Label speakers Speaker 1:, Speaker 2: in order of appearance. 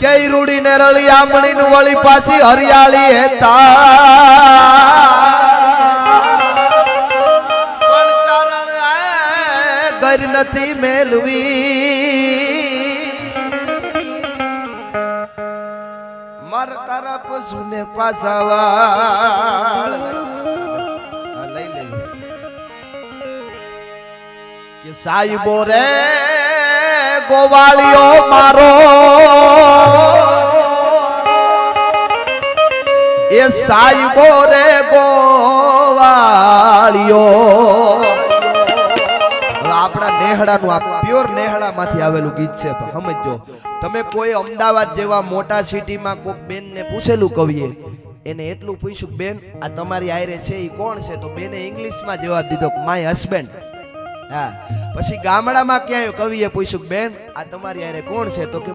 Speaker 1: કે રૂડી ને રળી આમણી નું વળી પાછી હરિયાળી હેતા ઘર નથી મેલવી માર તારા પશુને પાછા લઈ કે સાહેબો રે ગોવાળીઓ મારો એ સાહેબો રે ગોવાળિયો. આપણા નેહડાનું આ પ્યોર નેહડામાંથી આવેલું ગીત છે સમજો તમે કોઈ અમદાવાદ જેવા મોટા સિટીમાં કોઈક બેનને પૂછેલું કવિએ, એને એટલું પૂછ્યું, બેન, આ તમારી આયરે છે એ કોણ છે? તો બેને ઇંગ્લિશમાં જવાબ દીધો, માય હસબન્ડ. હા. પછી ગામડામાં ક્યાંય કવિએ પૂછ્યું, બેન, આ તમારી આયરે કોણ છે? તો કે